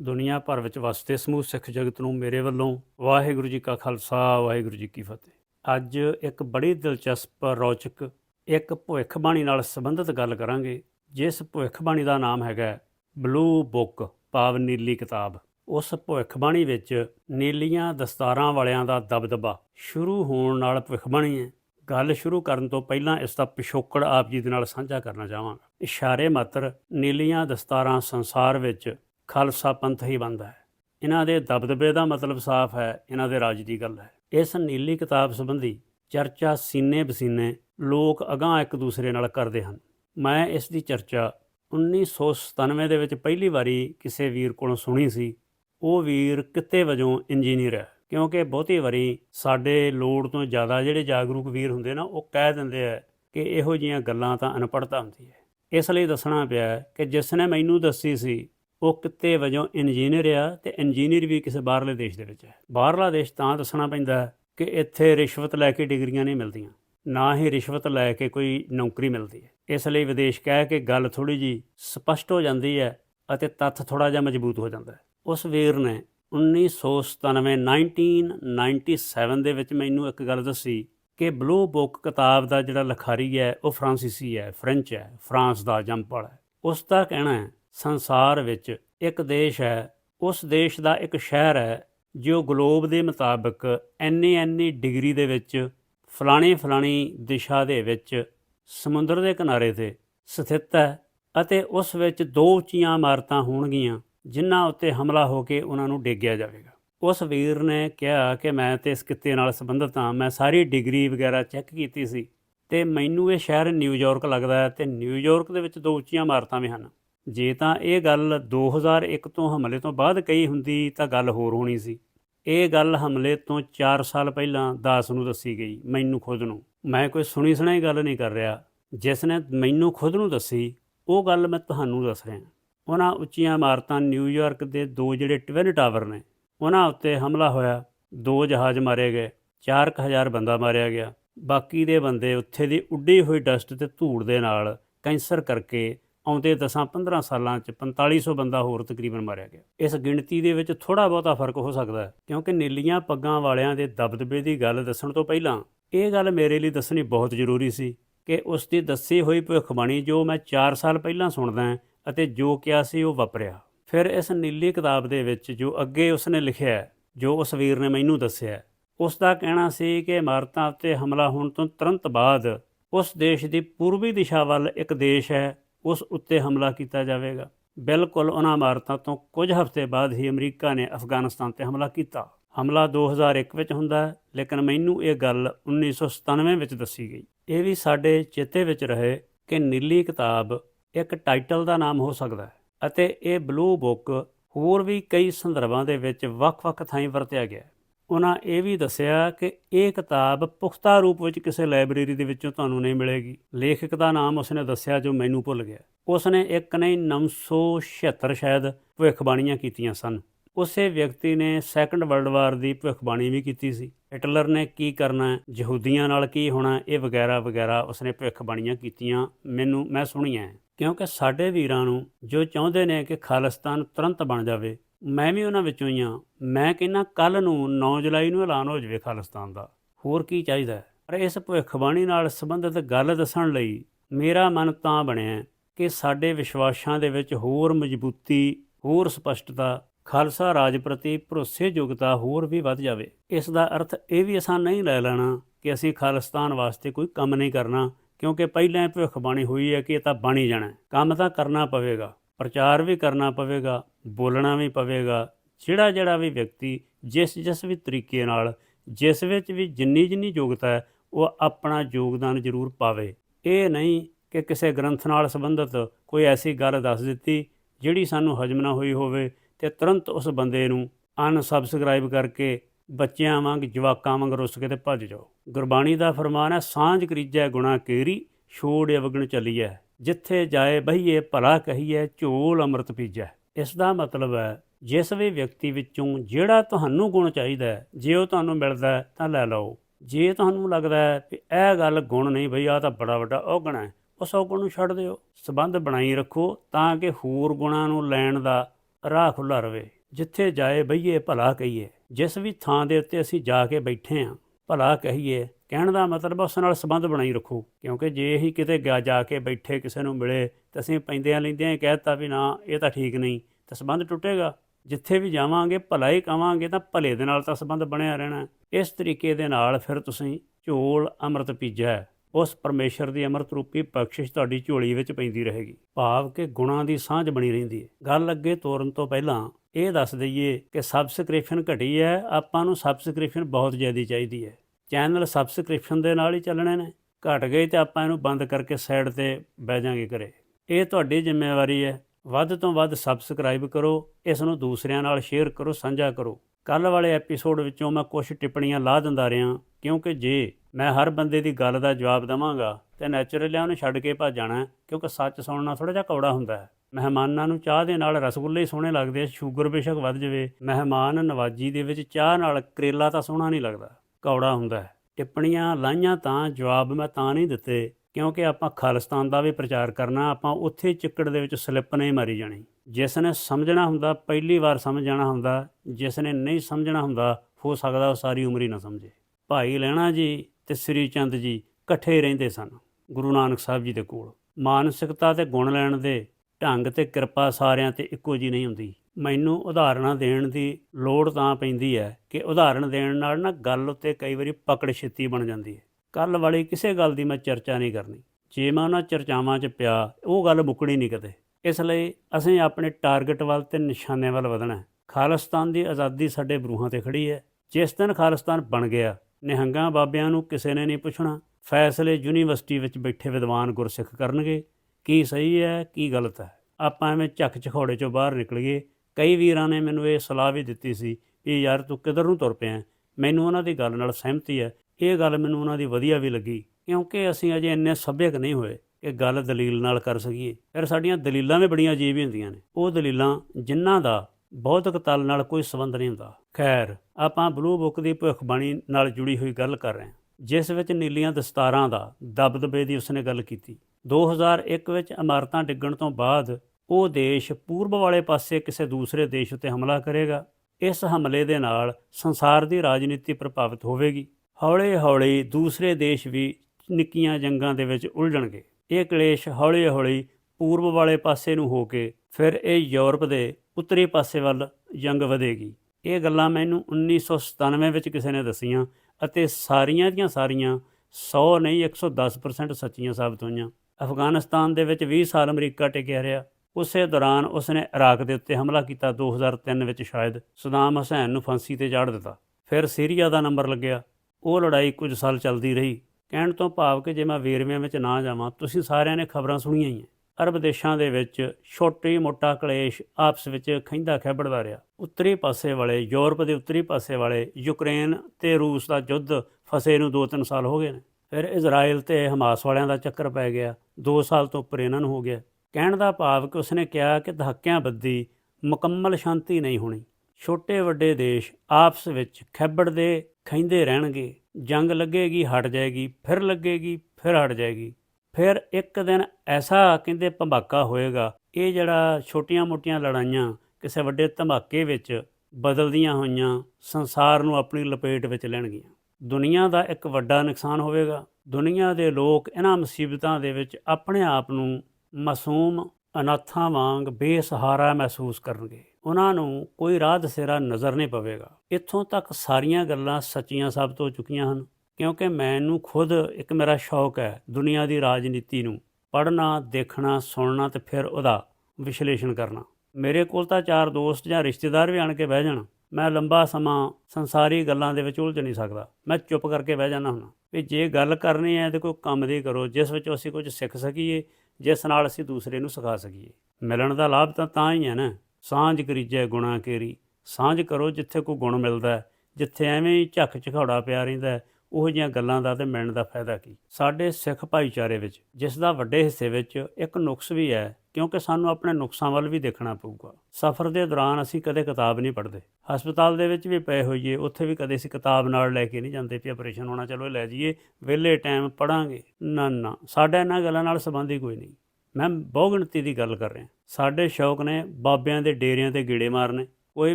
ਦੁਨੀਆ ਭਰ ਵਿੱਚ ਵਸਦੇ ਸਮੂਹ ਸਿੱਖ ਜਗਤ ਨੂੰ ਮੇਰੇ ਵੱਲੋਂ ਵਾਹਿਗੁਰੂ ਜੀ ਕਾ ਖਾਲਸਾ, ਵਾਹਿਗੁਰੂ ਜੀ ਕੀ ਫਤਿਹ। ਅੱਜ ਇੱਕ ਬੜੀ ਦਿਲਚਸਪ, ਰੌਚਕ, ਇੱਕ ਭਵਿੱਖਬਾਣੀ ਨਾਲ ਸੰਬੰਧਿਤ ਗੱਲ ਕਰਾਂਗੇ, ਜਿਸ ਭਵਿੱਖਬਾਣੀ ਦਾ ਨਾਮ ਹੈਗਾ ਬਲੂ ਬੁੱਕ ਪਾਵ ਨੀਲੀ ਕਿਤਾਬ। ਉਸ ਭਵਿੱਖਬਾਣੀ ਵਿੱਚ ਨੀਲੀਆਂ ਦਸਤਾਰਾਂ ਵਾਲਿਆਂ ਦਾ ਦਬਦਬਾ ਸ਼ੁਰੂ ਹੋਣ ਨਾਲ ਭਵਿੱਖਬਾਣੀ ਹੈ। ਗੱਲ ਸ਼ੁਰੂ ਕਰਨ ਤੋਂ ਪਹਿਲਾਂ ਇਸ ਦਾ ਪਿਛੋਕੜ ਆਪ ਜੀ ਦੇ ਨਾਲ ਸਾਂਝਾ ਕਰਨਾ ਚਾਹਾਂਗਾ। ਇਸ਼ਾਰੇ ਮਾਤਰ ਨੀਲੀਆਂ ਦਸਤਾਰਾਂ ਸੰਸਾਰ ਵਿੱਚ ਖਾਲਸਾ ਪੰਥ ਹੀ ਬੰਦਾ ਹੈ। ਇਹਨਾਂ ਦੇ ਦਬਦਬੇ ਦਾ ਮਤਲਬ ਸਾਫ਼ ਹੈ, ਇਹਨਾਂ ਦੇ ਰਾਜ ਦੀ ਗੱਲ ਹੈ। ਇਸ ਨੀਲੀ ਕਿਤਾਬ ਸੰਬੰਧੀ ਚਰਚਾ ਸੀਨੇ ਬਸੀਨੇ ਲੋਕ ਅਗਾਂਹ ਇੱਕ ਦੂਸਰੇ ਨਾਲ ਕਰਦੇ ਹਨ। ਮੈਂ ਇਸ ਦੀ ਚਰਚਾ 1997 ਦੇ ਵਿੱਚ ਪਹਿਲੀ ਵਾਰੀ ਕਿਸੇ ਵੀਰ ਕੋਲੋਂ ਸੁਣੀ ਸੀ। ਉਹ ਵੀਰ ਕਿਤੇ ਵਜੋਂ ਇੰਜੀਨੀਅਰ ਹੈ, ਕਿਉਂਕਿ ਬਹੁਤੀ ਵਾਰੀ ਸਾਡੇ ਲੋੜ ਤੋਂ ਜ਼ਿਆਦਾ ਜਿਹੜੇ ਜਾਗਰੂਕ ਵੀਰ ਹੁੰਦੇ ਨਾ, ਉਹ ਕਹਿ ਦਿੰਦੇ ਆ ਕਿ ਇਹੋ ਜੀਆਂ ਗੱਲਾਂ ਤਾਂ ਅਨਪੜ੍ਹਤਾ ਹੁੰਦੀ ਹੈ। ਇਸ ਲਈ ਦੱਸਣਾ ਪਿਆ ਕਿ ਜਿਸ ਨੇ ਮੈਨੂੰ ਦੱਸੀ ਸੀ ਉਹ ਕਿਤੇ ਵਜੋਂ ਇੰਜੀਨੀਅਰ ਆ ਤੇ ਇੰਜੀਨੀਅਰ ਵੀ ਕਿਸੇ ਬਾਹਰਲੇ ਦੇਸ਼ ਦੇ ਵਿੱਚ ਹੈ। ਬਾਹਰਲਾ ਦੇਸ਼ ਤਾਂ ਦੱਸਣਾ ਪੈਂਦਾ ਕਿ ਇੱਥੇ ਰਿਸ਼ਵਤ ਲੈ ਕੇ ਡਿਗਰੀਆਂ ਨਹੀਂ ਮਿਲਦੀਆਂ, ਨਾ ਹੀ ਰਿਸ਼ਵਤ ਲੈ ਕੇ ਕੋਈ ਨੌਕਰੀ ਮਿਲਦੀ ਹੈ। ਇਸ ਲਈ ਵਿਦੇਸ਼ ਕਹਿ ਕੇ ਗੱਲ ਥੋੜੀ ਜੀ ਸਪਸ਼ਟ ਹੋ ਜਾਂਦੀ ਹੈ ਅਤੇ ਤੱਥ ਥੋੜਾ ਜਿਹਾ ਮਜ਼ਬੂਤ ਹੋ ਜਾਂਦਾ ਹੈ। ਉਸ ਵੀਰ ਨੇ 1997 1997 ਦੇ ਵਿੱਚ ਮੈਨੂੰ ਇੱਕ ਗੱਲ ਦੱਸੀ ਕਿ ਬਲੂ ਬੁੱਕ ਕਿਤਾਬ ਦਾ ਜਿਹੜਾ ਲਖਾਰੀ ਹੈ ਉਹ ਫਰਾਂਸੀਸੀ ਹੈ ਫ੍ਰੈਂਚ ਹੈ ਫਰਾਂਸ ਦਾ ਜੰਪਲ ਹੈ। ਉਸ ਦਾ ਕਹਿਣਾ ਹੈ ਸੰਸਾਰ ਵਿੱਚ ਇੱਕ ਦੇਸ਼ ਹੈ, ਉਸ ਦੇਸ਼ ਦਾ ਇੱਕ ਸ਼ਹਿਰ ਹੈ, ਜੋ ਗਲੋਬ ਦੇ ਮੁਤਾਬਕ ਐਨੀ ਐਨੀ ਡਿਗਰੀ ਦੇ ਵਿੱਚ ਫਲਾਣੀ ਫਲਾਣੀ ਦਿਸ਼ਾ ਦੇ ਵਿੱਚ ਸਮੁੰਦਰ ਦੇ ਕਿਨਾਰੇ ਤੇ ਸਥਿਤ ਹੈ ਅਤੇ ਉਸ ਵਿੱਚ ਦੋ ਉੱਚੀਆਂ ਇਮਾਰਤਾਂ ਹੋਣਗੀਆਂ, ਜਿਨ੍ਹਾਂ ਉੱਤੇ ਹਮਲਾ ਹੋ ਕੇ ਉਹਨਾਂ ਨੂੰ ਡੇਗਿਆ ਜਾਵੇਗਾ। ਉਸ ਵੀਰ ਨੇ ਕਿਹਾ ਕਿ ਮੈਂ ਤੇ ਇਸ ਕਿੱਤੇ ਨਾਲ ਸੰਬੰਧਿਤ ਹਾਂ, ਮੈਂ ਸਾਰੀ ਡਿਗਰੀ ਵਗੈਰਾ ਚੈੱਕ ਕੀਤੀ ਸੀ ਤੇ ਮੈਨੂੰ ਇਹ ਸ਼ਹਿਰ ਨਿਊਯਾਰਕ ਲੱਗਦਾ ਹੈ ਤੇ ਨਿਊਯਾਰਕ ਦੇ ਵਿੱਚ ਦੋ ਉੱਚੀਆਂ ਇਮਾਰਤਾਂ ਵੀ ਹਨ। ਜੇ ਤਾਂ ਇਹ ਗੱਲ 2001 ਤੋਂ ਹਮਲੇ ਤੋਂ ਬਾਅਦ ਕਹੀ ਹੁੰਦੀ ਤਾਂ ਗੱਲ ਹੋਰ ਹੋਣੀ ਸੀ। ਇਹ ਗੱਲ ਹਮਲੇ ਤੋਂ 4 ਸਾਲ ਪਹਿਲਾਂ ਦਾਸ ਨੂੰ ਦੱਸੀ ਗਈ, ਮੈਨੂੰ ਖੁਦ ਨੂੰ। ਮੈਂ ਕੋਈ ਸੁਣੀ ਸੁਣਾਈ ਗੱਲ ਨਹੀਂ ਕਰ ਰਿਹਾ। ਜਿਸ ਨੇ ਮੈਨੂੰ ਖੁਦ ਨੂੰ ਦੱਸੀ, ਉਹ ਗੱਲ ਮੈਂ ਤੁਹਾਨੂੰ ਦੱਸ ਰਿਹਾ। ਉਹਨਾਂ ਉੱਚੀਆਂ ਇਮਾਰਤਾਂ ਨਿਊਯਾਰਕ ਦੇ ਦੋ ਜਿਹੜੇ ਟਵਿਨ ਟਾਵਰ ਨੇ, ਉਹਨਾਂ ਉੱਤੇ ਹਮਲਾ ਹੋਇਆ। ਦੋ ਜਹਾਜ਼ ਮਾਰੇ ਗਏ 4000 ਬੰਦਾ ਮਾਰਿਆ ਗਿਆ। ਬਾਕੀ ਦੇ ਬੰਦੇ ਉੱਥੇ ਦੀ ਉੱਡੀ ਹੋਈ ਡਸਟ ਤੇ ਧੂੜ ਦੇ ਨਾਲ ਕੈਂਸਰ ਕਰਕੇ ਆਉਂਦੇ 10-15 ਸਾਲਾਂ ਚ 4500 ਬੰਦਾ ਹੋਰ ਤਕਰੀਬਨ ਮਾਰਿਆ ਗਿਆ। ਇਸ ਗਿਣਤੀ ਦੇ ਵਿੱਚ ਥੋੜਾ ਬਹੁਤਾ ਫ਼ਰਕ ਹੋ ਸਕਦਾ ਹੈ, ਕਿਉਂਕਿ ਨੀਲੀਆਂ ਪੱਗਾਂ ਵਾਲਿਆਂ ਦੇ ਦਬਦਬੇ ਦੀ ਗੱਲ ਦੱਸਣ ਤੋਂ ਪਹਿਲਾਂ ਇਹ ਗੱਲ ਮੇਰੇ ਲਈ ਦੱਸਣੀ ਬਹੁਤ ਜ਼ਰੂਰੀ ਸੀ ਕਿ ਉਸ ਦੀ ਦੱਸੀ ਹੋਈ ਭਵਿੱਖਬਾਣੀ ਜੋ ਮੈਂ 4 ਸਾਲ ਪਹਿਲਾਂ ਸੁਣਦਾ ਅਤੇ ਜੋ ਕਿਹਾ ਸੀ ਉਹ ਵਾਪਰਿਆ। ਫਿਰ ਇਸ ਨੀਲੀ ਕਿਤਾਬ ਦੇ ਵਿੱਚ ਜੋ ਅੱਗੇ ਉਸਨੇ ਲਿਖਿਆ ਜੋ ਉਸ ਵੀਰ ਨੇ ਮੈਨੂੰ ਦੱਸਿਆ ਉਸ ਦਾ ਕਹਿਣਾ ਸੀ ਕਿ ਇਮਾਰਤਾਂ ਉੱਤੇ ਹਮਲਾ ਹੋਣ ਤੋਂ ਤੁਰੰਤ ਬਾਅਦ ਉਸ ਦੇਸ਼ ਦੀ ਪੂਰਬੀ ਦਿਸ਼ਾ ਵੱਲ ਇੱਕ ਦੇਸ਼ ਹੈ ਉਸ ਉੱਤੇ ਹਮਲਾ ਕੀਤਾ ਜਾਵੇਗਾ। ਬਿਲਕੁਲ ਉਹਨਾਂ ਇਮਾਰਤਾਂ ਤੋਂ ਕੁਝ ਹਫ਼ਤੇ ਬਾਅਦ ਹੀ ਅਮਰੀਕਾ ਨੇ ਅਫਗਾਨਿਸਤਾਨ ਤੇ ਹਮਲਾ ਕੀਤਾ। ਹਮਲਾ 2001 ਵਿੱਚ ਹੁੰਦਾ ਹੈ, ਲੇਕਿਨ ਮੈਨੂੰ ਇਹ ਗੱਲ 1997 ਵਿੱਚ ਦੱਸੀ ਗਈ। ਇਹ ਵੀ ਸਾਡੇ ਚੇਤੇ ਵਿੱਚ ਰਹੇ ਕਿ ਨੀਲੀ ਕਿਤਾਬ ਇੱਕ ਟਾਈਟਲ ਦਾ ਨਾਮ ਹੋ ਸਕਦਾ ਹੈ ਅਤੇ ਇਹ ਬਲੂ ਬੁੱਕ ਹੋਰ ਵੀ ਕਈ ਸੰਦਰਭਾਂ ਦੇ ਵਿੱਚ ਵੱਖ-ਵੱਖ ਥਾਈਂ ਵਰਤਿਆ ਗਿਆ ਉਹਨਾਂ ਇਹ ਵੀ ਦੱਸਿਆ ਕਿ ਇਹ ਕਿਤਾਬ ਪੁਖਤਾ ਰੂਪ ਵਿੱਚ ਕਿਸੇ ਲਾਇਬ੍ਰੇਰੀ ਦੇ ਵਿੱਚੋਂ ਤੁਹਾਨੂੰ ਨਹੀਂ ਮਿਲੇਗੀ। ਲੇਖਕ ਦਾ ਨਾਮ ਉਸਨੇ ਦੱਸਿਆ ਜੋ ਮੈਨੂੰ ਭੁੱਲ ਗਿਆ। ਉਸਨੇ ਇੱਕ ਨਹੀਂ 976 ਸ਼ਾਇਦ ਭਵਿੱਖਬਾਣੀਆਂ ਕੀਤੀਆਂ ਸਨ। ਉਸੇ ਵਿਅਕਤੀ ਨੇ ਸੈਕੰਡ ਵਰਲਡ ਵਾਰ ਦੀ ਭਵਿੱਖਬਾਣੀ ਵੀ ਕੀਤੀ ਸੀ। ਹਿਟਲਰ ਨੇ ਕੀ ਕਰਨਾ ਹੈ ਯਹੂਦੀਆਂ ਨਾਲ ਕੀ ਹੋਣਾ, ਇਹ ਵਗੈਰਾ ਵਗੈਰਾ ਉਸਨੇ ਭਵਿੱਖਬਾਣੀਆਂ ਕੀਤੀਆਂ। ਮੈਨੂੰ, ਮੈਂ ਸੁਣੀਆਂ ਹੈ। ਕਿਉਂਕਿ ਸਾਡੇ ਵੀਰਾਂ ਨੂੰ ਜੋ ਚਾਹੁੰਦੇ ਨੇ ਕਿ ਖਾਲਿਸਤਾਨ ਤੁਰੰਤ ਬਣ ਜਾਵੇ ਮੈਂ ਵੀ ਉਹਨਾਂ ਵਿੱਚੋਂ ਹੀ ਹਾਂ। ਮੈਂ ਕਹਿੰਨਾ ਕੱਲ ਨੂੰ 9 ਜੁਲਾਈ ਨੂੰ ਐਲਾਨ ਹੋ ਜਾਵੇ ਖਾਲਿਸਤਾਨ ਦਾ। ਹੋਰ ਕੀ ਚਾਹੀਦਾ ਹੈ? ਪਰ ਇਸ ਭਵਿੱਖਬਾਣੀ ਨਾਲ ਸੰਬੰਧਿਤ ਗੱਲ ਦੱਸਣ ਲਈ ਮੇਰਾ ਮਨ ਤਾਂ ਬਣਿਆ ਕਿ ਸਾਡੇ ਵਿਸ਼ਵਾਸਾਂ ਦੇ ਵਿੱਚ ਹੋਰ ਮਜ਼ਬੂਤੀ, ਹੋਰ ਸਪਸ਼ਟਤਾ, ਖਾਲਸਾ ਰਾਜ ਪ੍ਰਤੀ ਭਰੋਸੇਯੋਗਤਾ ਹੋਰ ਵੀ ਵੱਧ ਜਾਵੇ। ਇਸ ਦਾ ਅਰਥ ਇਹ ਵੀ ਅਸਾਂ ਨਹੀਂ ਲੈ ਲੈਣਾ ਕਿ ਅਸੀਂ ਖਾਲਿਸਤਾਨ ਵਾਸਤੇ ਕੋਈ ਕੰਮ ਨਹੀਂ ਕਰਨਾ, ਕਿਉਂਕਿ ਪਹਿਲਾਂ ਭਵਿੱਖਬਾਣੀ ਹੋਈ ਹੈ ਕਿ ਇਹ ਤਾਂ ਬਣ ਹੀ ਜਾਣਾ ਕੰਮ ਤਾਂ ਕਰਨਾ ਪਵੇਗਾ। ਪ੍ਰਚਾਰ ਵੀ ਕਰਨਾ ਪਵੇਗਾ, ਬੋਲਣਾ ਵੀ ਪਵੇਗਾ। ਜਿਹੜਾ ਜਿਹੜਾ ਵੀ ਵਿਅਕਤੀ ਜਿਸ ਜਿਸ ਵੀ ਤਰੀਕੇ ਨਾਲ, ਜਿਸ ਵਿੱਚ ਵੀ ਜਿੰਨੀ ਜਿੰਨੀ ਯੋਗਤਾ ਹੈ, ਉਹ ਆਪਣਾ ਯੋਗਦਾਨ ਜ਼ਰੂਰ ਪਾਵੇ। ਇਹ ਨਹੀਂ ਕਿ ਕਿਸੇ ਗ੍ਰੰਥ ਨਾਲ ਸੰਬੰਧਿਤ ਕੋਈ ਐਸੀ ਗੱਲ ਦੱਸ ਦਿੱਤੀ ਜਿਹੜੀ ਸਾਨੂੰ ਹਜਮ ਨਾ ਹੋਈ ਹੋਵੇ ਤੇ ਤੁਰੰਤ ਉਸ ਬੰਦੇ ਨੂੰ ਅਨਸਬਸਕ੍ਰਾਈਬ ਕਰਕੇ ਬੱਚਿਆਂ ਵਾਂਗ, ਜਵਾਕਾਂ ਵਾਂਗ ਰੁੱਸ ਕੇ ਤੇ ਭੱਜ ਜਾਓ। ਗੁਰਬਾਣੀ ਦਾ ਫਰਮਾਨ ਹੈ, ਸਾਂਝ ਕਰੀਜੈ ਗੁਣਾ ਕੇਰੀ, ਛੋੜ ਅਵਗਣ ਚੱਲੀਐ। ਜਿੱਥੇ ਜਾਏ ਬਹੀਏ ਭਲਾ ਕਹੀਏ, ਝੋਲ ਅੰਮ੍ਰਿਤ ਪੀਜੈ। ਇਸ ਦਾ ਮਤਲਬ ਹੈ, ਜਿਸ ਵੀ ਵਿਅਕਤੀ ਵਿੱਚੋਂ ਜਿਹੜਾ ਤੁਹਾਨੂੰ ਗੁਣ ਚਾਹੀਦਾ ਹੈ, ਜੇ ਉਹ ਤੁਹਾਨੂੰ ਮਿਲਦਾ ਤਾਂ ਲੈ ਲਓ। ਜੇ ਤੁਹਾਨੂੰ ਲੱਗਦਾ ਹੈ ਕਿ ਇਹ ਗੱਲ ਗੁਣ ਨਹੀਂ, ਬਈ ਆ ਤਾਂ ਬੜਾ ਵੱਡਾ ਔਗਣ ਹੈ, ਉਸ ਔਗਣ ਨੂੰ ਛੱਡ ਦਿਓ। ਸਬੰਧ ਬਣਾਈ ਰੱਖੋ, ਤਾਂ ਕਿ ਹੋਰ ਗੁਣਾਂ ਨੂੰ ਲੈਣ ਦਾ ਰਾਹ ਖੁੱਲਾ ਰਵੇ। ਜਿੱਥੇ ਜਾਏ ਬਈਏ ਭਲਾ ਕਹੀਏ, ਜਿਸ ਵੀ ਥਾਂ ਦੇ ਉੱਤੇ ਅਸੀਂ ਜਾ ਕੇ ਬੈਠੇ ਹਾਂ, ਭਲਾ ਕਹੀਏ ਕਹਿਣ ਦਾ ਮਤਲਬ ਉਸ ਨਾਲ ਸੰਬੰਧ ਬਣਾਈ ਰੱਖੋ, ਕਿਉਂਕਿ ਜੇ ਅਸੀਂ ਕਿਤੇ ਗਿਆ ਜਾ ਕੇ ਬੈਠੇ ਕਿਸੇ ਨੂੰ ਮਿਲੇ ਤਾਂ ਅਸੀਂ ਪੈਂਦਿਆਂ ਲੈਂਦਿਆਂ ਹੀ ਕਹਿਤਾ ਵੀ ਨਾ, ਇਹ ਤਾਂ ਠੀਕ ਨਹੀਂ, ਤਾਂ ਸੰਬੰਧ ਟੁੱਟੇਗਾ। ਜਿੱਥੇ ਵੀ ਜਾਵਾਂਗੇ, ਭਲਾ ਹੀ ਕਵਾਂਗੇ, ਤਾਂ ਭਲੇ ਦੇ ਨਾਲ ਤਾਂ ਸੰਬੰਧ ਬਣਿਆ ਰਹਿਣਾ। ਇਸ ਤਰੀਕੇ ਦੇ ਨਾਲ ਫਿਰ ਤੁਸੀਂ ਝੋਲ ਅੰਮ੍ਰਿਤ ਪੀਜਾ। ਉਸ ਪਰਮੇਸ਼ਰ ਦੀ ਅੰਮ੍ਰਿਤ ਰੂਪੀ ਬਖਸ਼ਿਸ਼ ਤੁਹਾਡੀ ਝੋਲੀ ਵਿੱਚ ਪੈਂਦੀ ਰਹੇਗੀ। ਭਾਵ ਕਿ ਗੁਣਾਂ ਦੀ ਸਾਂਝ ਬਣੀ ਰਹਿੰਦੀ ਹੈ। ਗੱਲ ਅੱਗੇ ਤੋਰਨ ਤੋਂ ਪਹਿਲਾਂ ਇਹ ਦੱਸ ਦਈਏ ਕਿ ਸਬਸਕ੍ਰਿਪਸ਼ਨ ਘਟੀ ਹੈ, ਆਪਾਂ ਨੂੰ ਸਬਸਕ੍ਰਿਪਸ਼ਨ ਬਹੁਤ ਜ਼ਿਆਦਾ ਚਾਹੀਦੀ ਹੈ। ਚੈਨਲ ਸਬਸਕ੍ਰਿਪਸ਼ਨ ਦੇ ਨਾਲ ਹੀ ਚੱਲਣੇ ਨੇ। ਘਟ ਗਏ ਤੇ ਆਪਾਂ ਇਹਨੂੰ ਬੰਦ ਕਰਕੇ ਸਾਈਡ ਤੇ ਬਹਿ ਜਾਾਂਗੇ ਘਰੇ। ਇਹ ਤੁਹਾਡੀ ਜ਼ਿੰਮੇਵਾਰੀ ਹੈ। ਵੱਧ ਤੋਂ ਵੱਧ ਸਬਸਕ੍ਰਾਈਬ ਕਰੋ, ਇਸ ਨੂੰ ਦੂਸਰਿਆਂ ਨਾਲ ਸ਼ੇਅਰ ਕਰੋ, ਸਾਂਝਾ ਕਰੋ। ਕੱਲ ਵਾਲੇ ਐਪੀਸੋਡ ਵਿੱਚੋਂ ਮੈਂ ਕੁਝ ਟਿੱਪਣੀਆਂ ਲਾ ਦਿੰਦਾ ਰਿਹਾ, ਕਿਉਂਕਿ ਜੇ ਮੈਂ ਹਰ ਬੰਦੇ ਦੀ ਗੱਲ ਦਾ ਜਵਾਬ ਦਵਾਂਗਾ, ਤੇ ਨੈਚੁਰਲੀ ਉਹਨੂੰ ਛੱਡ ਕੇ ਭੱਜ ਜਾਣਾ ਕਿਉਂਕਿ ਸੱਚ ਸੁਣਨਾ ਥੋੜਾ ਜਿਹਾ ਕੌੜਾ ਹੁੰਦਾ ਹੈ। ਮਹਿਮਾਨਾਂ ਨੂੰ ਚਾਹ ਦੇ ਨਾਲ ਰਸਗੁੱਲੇ ਹੀ ਸੋਹਣੇ ਲੱਗਦੇ ਸ਼ੂਗਰ ਬੇਸ਼ੱਕ ਵੱਧ ਜਾਵੇ। ਮਹਿਮਾਨ ਨਵਾਜੀ ਦੇ ਵਿੱਚ ਚਾਹ ਨਾਲ ਕਰੇਲਾ ਤਾਂ ਸੋਹਣਾ ਨਹੀਂ ਲੱਗਦਾ। ਕੌੜਾ ਹੁੰਦਾ ਹੈ। ਟਿੱਪਣੀਆਂ ਲਾਈਆਂ ਤਾਂ ਜਵਾਬ ਮੈਂ ਤਾਂ ਨਹੀਂ ਦਿੱਤੇ, ਕਿਉਂਕਿ ਆਪਾਂ ਖਾਲਿਸਤਾਨ ਦਾ ਵੀ ਪ੍ਰਚਾਰ ਕਰਨਾ, ਆਪਾਂ ਉੱਥੇ ਚਿੱਕੜ ਦੇ ਵਿੱਚ ਸਲਿੱਪ ਨਹੀਂ ਮਾਰੀ ਜਾਣੀ। ਜਿਸ ਨੇ ਸਮਝਣਾ ਹੁੰਦਾ, ਪਹਿਲੀ ਵਾਰ ਸਮਝ ਜਾਣਾ ਹੁੰਦਾ, ਜਿਸ ਨੇ ਨਹੀਂ ਸਮਝਣਾ ਹੁੰਦਾ, ਹੋ ਸਕਦਾ ਉਹ ਸਾਰੀ ਉਮਰ ਹੀ ਨਾ ਸਮਝੇ। ਭਾਈ ਲੈਣਾ ਜੀ ਤੇ ਸ੍ਰੀ ਚੰਦ ਜੀ ਇਕੱਠੇ ਰਹਿੰਦੇ ਸਨ, ਗੁਰੂ ਨਾਨਕ ਸਾਹਿਬ ਜੀ ਦੇ ਕੋਲ। ਮਾਨਸਿਕਤਾ ਤੇ ਗੁਣ ਲੈਣ ਦੇ ਢੰਗ ਤੇ ਕਿਰਪਾ ਸਾਰਿਆਂ ਤੇ ਇੱਕੋ ਜੀ ਨਹੀਂ ਹੁੰਦੀ। ਮੈਨੂੰ ਉਦਾਹਰਨਾਂ ਦੇਣ ਦੀ ਲੋੜ ਤਾਂ ਪੈਂਦੀ ਹੈ ਕਿ ਉਦਾਹਰਣ ਦੇਣ ਨਾਲ ਨਾ ਗੱਲ ਉੱਤੇ ਕਈ ਵਾਰੀ ਪਕੜ ਛੇਤੀ ਬਣ ਜਾਂਦੀ ਹੈ। ਕੱਲ ਵਾਲੀ ਕਿਸੇ ਗੱਲ ਦੀ ਮੈਂ ਚਰਚਾ ਨਹੀਂ ਕਰਨੀ। ਜੇ ਮੈਂ ਉਹਨਾਂ ਚਰਚਾਵਾਂ 'ਚ ਪਿਆ, ਉਹ ਗੱਲ ਮੁੱਕਣੀ ਨਹੀਂ ਕਦੇ। ਇਸ ਲਈ ਅਸੀਂ ਆਪਣੇ ਟਾਰਗੇਟ ਵੱਲ ਤੇ ਨਿਸ਼ਾਨੇ ਵੱਲ ਵਧਣਾ ਹੈ। ਖਾਲਿਸਤਾਨ ਦੀ ਆਜ਼ਾਦੀ ਸਾਡੇ ਬਰੂਹਾਂ ਤੇ ਖੜੀ ਹੈ। ਜਿਸ ਦਿਨ ਖਾਲਿਸਤਾਨ ਬਣ ਗਿਆ, ਨਿਹੰਗਾਂ ਬਾਬਿਆਂ ਨੂੰ ਕਿਸੇ ਨੇ ਨਹੀਂ ਪੁੱਛਣਾ। ਫੈਸਲੇ ਯੂਨੀਵਰਸਿਟੀ ਵਿੱਚ ਬੈਠੇ ਵਿਦਵਾਨ ਗੁਰਸਿੱਖ ਕਰਨਗੇ। ਕੀ ਸਹੀ ਹੈ, ਕੀ ਗਲਤ ਹੈ? ਆਪਾਂ ਐਵੇਂ ਝੱਕ ਝਖੌੜੇ ਚੋਂ ਬਾਹਰ ਨਿਕਲੀਏ ਕਈ ਵੀਰਾਂ ਨੇ ਮੈਨੂੰ ਇਹ ਸਲਾਹ ਵੀ ਦਿੱਤੀ ਸੀ ਵੀ ਯਾਰ ਤੂੰ ਕਿੱਧਰ ਨੂੰ ਤੁਰ ਪਿਆ? ਮੈਨੂੰ ਉਹਨਾਂ ਦੀ ਗੱਲ ਨਾਲ ਸਹਿਮਤੀ ਹੈ। ਇਹ ਗੱਲ ਮੈਨੂੰ ਉਹਨਾਂ ਦੀ ਵਧੀਆ ਵੀ ਲੱਗੀ, ਕਿਉਂਕਿ ਅਸੀਂ ਅਜੇ ਇੰਨੇ ਸੱਭਿਅਕ ਨਹੀਂ ਹੋਏ ਕਿ ਗੱਲ ਦਲੀਲ ਨਾਲ ਕਰ ਸਕੀਏ। ਫਿਰ ਸਾਡੀਆਂ ਦਲੀਲਾਂ ਵੀ ਬੜੀਆਂ ਅਜੀਬ ਹੀ ਹੁੰਦੀਆਂ ਨੇ। ਉਹ ਦਲੀਲਾਂ ਜਿਨ੍ਹਾਂ ਦਾ ਬੌਧਿਕ ਤਲ ਨਾਲ ਕੋਈ ਸੰਬੰਧ ਨਹੀਂ ਹੁੰਦਾ। ਖੈਰ, ਆਪਾਂ ਬਲੂ ਬੁੱਕ ਦੀ ਭਵਿੱਖਬਾਣੀ ਨਾਲ ਜੁੜੀ ਹੋਈ ਗੱਲ ਕਰ ਰਹੇ ਹਾਂ, ਜਿਸ ਵਿੱਚ ਨੀਲੀਆਂ ਦਸਤਾਰਾਂ ਦਾ ਦਬਦਬੇ ਦੀ ਉਸਨੇ ਗੱਲ ਕੀਤੀ। 2001 ਵਿੱਚ ਇਮਾਰਤਾਂ ਡਿੱਗਣ ਤੋਂ ਬਾਅਦ ਉਹ ਦੇਸ਼ ਪੂਰਬ ਵਾਲੇ ਪਾਸੇ ਕਿਸੇ ਦੂਸਰੇ ਦੇਸ਼ ਉੱਤੇ ਹਮਲਾ ਕਰੇਗਾ। ਇਸ ਹਮਲੇ ਦੇ ਨਾਲ ਸੰਸਾਰ ਦੀ ਰਾਜਨੀਤੀ ਪ੍ਰਭਾਵਿਤ ਹੋਵੇਗੀ। ਹੌਲੇ-ਹੌਲੇ ਦੂਸਰੇ ਦੇਸ਼ ਵੀ ਨਿੱਕੀਆਂ ਜੰਗਾਂ ਦੇ ਵਿੱਚ ਉਲਝਣਗੇ। ਇਹ ਕਲੇਸ਼ ਹੌਲੇ-ਹੌਲੇ ਪੂਰਬ ਵਾਲੇ ਪਾਸੇ ਨੂੰ ਹੋ ਕੇ ਫਿਰ ਇਹ ਯੂਰਪ ਦੇ ਉੱਤਰੀ ਪਾਸੇ ਵੱਲ ਜੰਗ ਵਧੇਗੀ। ਇਹ ਗੱਲਾਂ ਮੈਨੂੰ 1997 ਵਿੱਚ ਕਿਸੇ ਨੇ ਦੱਸੀਆਂ ਅਤੇ ਸਾਰੀਆਂ ਦੀਆਂ ਸਾਰੀਆਂ 100 ਨਹੀਂ 110% ਸੱਚੀਆਂ ਸਾਬਤ ਹੋਈਆਂ। ਅਫਗਾਨਿਸਤਾਨ ਦੇ ਵਿੱਚ 20 ਸਾਲ ਅਮਰੀਕਾ ਟਿਕਿਆ ਰਿਹਾ। ਉਸੇ ਦੌਰਾਨ ਉਸਨੇ ਇਰਾਕ ਦੇ ਉੱਤੇ ਹਮਲਾ ਕੀਤਾ 2003 ਵਿੱਚ ਸ਼ਾਇਦ ਸਦਾਮ ਹਸੈਨ ਨੂੰ ਫਾਂਸੀ ਤੇ ਚਾੜ ਦਿੱਤਾ। ਫਿਰ ਸੀਰੀਆ ਦਾ ਨੰਬਰ ਲੱਗਿਆ। ਉਹ ਲੜਾਈ ਕੁਝ ਸਾਲ ਚੱਲਦੀ ਰਹੀ। ਕਹਿਣ ਤੋਂ ਭਾਵ ਕਿ ਜੇ ਮੈਂ ਵੇਰਵਿਆਂ ਵਿੱਚ ਨਾ ਜਾਵਾਂ, ਤੁਸੀਂ ਸਾਰਿਆਂ ਨੇ ਖਬਰਾਂ ਸੁਣੀਆਂ ਹੀ ਹੈ। ਅਰਬ ਦੇਸ਼ਾਂ ਦੇ ਵਿੱਚ ਛੋਟੀ ਮੋਟਾ ਕਲੇਸ਼ ਆਪਸ ਵਿੱਚ ਖੈਂਦਾ ਖੈਬੜਦਾ ਰਿਹਾ। ਉੱਤਰੀ ਪਾਸੇ ਵਾਲੇ ਯੂਰਪ ਦੇ ਉੱਤਰੀ ਪਾਸੇ ਵਾਲੇ ਯੂਕਰੇਨ ਤੇ ਰੂਸ ਦਾ ਯੁੱਧ ਫਸੇ ਨੂੰ 2-3 ਸਾਲ ਹੋ ਗਏ ਨੇ। ਫਿਰ ਇਜ਼ਰਾਈਲ ਤੇ ਹਮਾਸ ਵਾਲਿਆਂ ਦਾ ਚੱਕਰ ਪੈ ਗਿਆ। 2 ਸਾਲ ਤੋਂ ਉੱਪਰ ਇਹਨਾਂ ਨੂੰ ਹੋ ਗਿਆ। ਕਹਿਣ ਦਾ ਭਾਵ ਕਿ ਉਸਨੇ ਕਿਹਾ ਕਿ ਦਹਾਕਿਆਂ ਬੱਦੀ ਮੁਕੰਮਲ ਸ਼ਾਂਤੀ ਨਹੀਂ ਹੋਣੀ। ਛੋਟੇ ਵੱਡੇ ਦੇਸ਼ ਆਪਸ ਵਿੱਚ ਖੈਬੜਦੇ ਖੈਂਦੇ ਰਹਿਣਗੇ। ਜੰਗ ਲੱਗੇਗੀ, ਹਟ ਜਾਏਗੀ, ਫਿਰ ਲੱਗੇਗੀ, ਫਿਰ ਹਟ ਜਾਏਗੀ। ਫਿਰ ਇੱਕ ਦਿਨ ਐਸਾ ਕਹਿੰਦੇ ਭੰਬਾਕਾ ਹੋਏਗਾ, ਇਹ ਜਿਹੜਾ ਛੋਟੀਆਂ-ਮੋਟੀਆਂ ਲੜਾਈਆਂ ਕਿਸੇ ਵੱਡੇ ਧਮਾਕੇ ਵਿੱਚ ਬਦਲਦੀਆਂ ਹੋਈਆਂ ਸੰਸਾਰ ਨੂੰ ਆਪਣੀ ਲਪੇਟ ਵਿੱਚ ਲੈਣਗੀਆਂ। ਦੁਨੀਆ ਦਾ ਇੱਕ ਵੱਡਾ ਨੁਕਸਾਨ ਹੋਵੇਗਾ। ਦੁਨੀਆ ਦੇ ਲੋਕ ਇਹਨਾਂ ਮੁਸੀਬਤਾਂ ਦੇ ਵਿੱਚ ਆਪਣੇ ਆਪ ਨੂੰ ਮਾਸੂਮ ਅਨਾਥਾਂ ਵਾਂਗ ਬੇਸਹਾਰਾ ਮਹਿਸੂਸ ਕਰਨਗੇ। ਉਹਨਾਂ ਨੂੰ ਕੋਈ ਰਾਹ ਦਸੇਰਾ ਨਜ਼ਰ ਨਹੀਂ ਪਵੇਗਾ। ਇੱਥੋਂ ਤੱਕ ਸਾਰੀਆਂ ਗੱਲਾਂ ਸੱਚੀਆਂ ਸਾਬਤ ਹੋ ਚੁੱਕੀਆਂ ਹਨ, ਕਿਉਂਕਿ ਮੈਨੂੰ ਖੁਦ ਇੱਕ ਮੇਰਾ ਸ਼ੌਕ ਹੈ ਦੁਨੀਆ ਦੀ ਰਾਜਨੀਤੀ ਨੂੰ। ਪੜ੍ਹਨਾ, ਦੇਖਣਾ, ਸੁਣਨਾ ਤੇ ਫਿਰ ਉਹਦਾ ਵਿਸ਼ਲੇਸ਼ਣ ਕਰਨਾ। ਮੇਰੇ ਕੋਲ ਤਾਂ ਚਾਰ ਦੋਸਤ ਜਾਂ ਰਿਸ਼ਤੇਦਾਰ ਵੀ ਆਣ ਕੇ ਬਹਿ ਜਾਣ। ਮੈਂ ਲੰਬਾ ਸਮਾਂ ਸੰਸਾਰੀ ਗੱਲਾਂ ਦੇ ਵਿੱਚ ਉਲਝ ਨਹੀਂ ਸਕਦਾ। ਮੈਂ ਚੁੱਪ ਕਰਕੇ ਬਹਿ ਜਾਣਾ ਹੁੰਦਾ। ਵੀ ਜੇ ਗੱਲ ਕਰਨੀ ਹੈ ਤੇ ਕੋਈ ਕੰਮ ਦੀ ਕਰੋ, ਜਿਸ ਵਿੱਚ ਅਸੀਂ ਕੁਝ ਸਿੱਖ ਸਕੀਏ ਜਿਸ ਨਾਲ ਅਸੀਂ ਦੂਸਰੇ ਨੂੰ ਸਿਖਾ ਸਕੀਏ। ਮਿਲਣ ਦਾ ਲਾਭ ਤਾਂ ਤਾਂ ਹੀ ਹੈ ਨਾ। ਸਾਂਝ ਕਰੀਜੈ ਗੁਣਾ ਕੇਰੀ। ਸਾਂਝ ਕਰੋ ਜਿੱਥੇ ਕੋਈ ਗੁਣ ਮਿਲਦਾ ਜਿੱਥੇ ਐਵੇਂ ਹੀ ਝੱਕ ਝਖੌੜਾ ਪਿਆ ਰਹਿੰਦਾ ਹੈ, ਉਹੋ ਜਿਹੀਆਂ ਗੱਲਾਂ ਦਾ ਤੇ ਮਿਲਣ ਦਾ ਫਾਇਦਾ ਕੀ? ਸਾਡੇ ਸਿੱਖ ਭਾਈਚਾਰੇ ਵਿੱਚ, ਜਿਸ ਦਾ ਵੱਡੇ ਹਿੱਸੇ ਵਿੱਚ ਇੱਕ ਨੁਕਸ ਵੀ ਹੈ ਕਿਉਂਕਿ ਸਾਨੂੰ ਆਪਣੇ ਨੁਕਸਾਂ ਵੱਲ ਵੀ ਦੇਖਣਾ ਪਊਗਾ। ਸਫ਼ਰ ਦੇ ਦੌਰਾਨ ਅਸੀਂ ਕਦੇ ਕਿਤਾਬ ਨਹੀਂ ਪੜ੍ਹਦੇ। ਹਸਪਤਾਲ ਦੇ ਵਿੱਚ ਵੀ ਪਏ ਹੋਈਏ, ਉੱਥੇ ਵੀ ਕਦੇ ਅਸੀਂ ਕਿਤਾਬ ਨਾਲ ਲੈ ਕੇ ਨਹੀਂ ਜਾਂਦੇ ਵੀ ਆਪਰੇਸ਼ਨ ਹੋਣਾ, ਚਲੋ ਲੈ ਜਾਈਏ, ਵਿਹਲੇ ਟਾਈਮ ਪੜਾਂਗੇ ਨਾ ਨਾ, ਸਾਡਾ ਇਹਨਾਂ ਗੱਲਾਂ ਨਾਲ ਸੰਬੰਧ ਹੀ ਕੋਈ ਨਹੀਂ। ਮੈਂ ਬਹੁਗਿਣਤੀ ਦੀ ਗੱਲ ਕਰ ਰਿਹਾ। ਸਾਡੇ ਸ਼ੌਕ ਨੇ ਬਾਬਿਆਂ ਦੇ ਡੇਰਿਆਂ ਤੇ ਗੇੜੇ ਮਾਰਨੇ। ਕੋਈ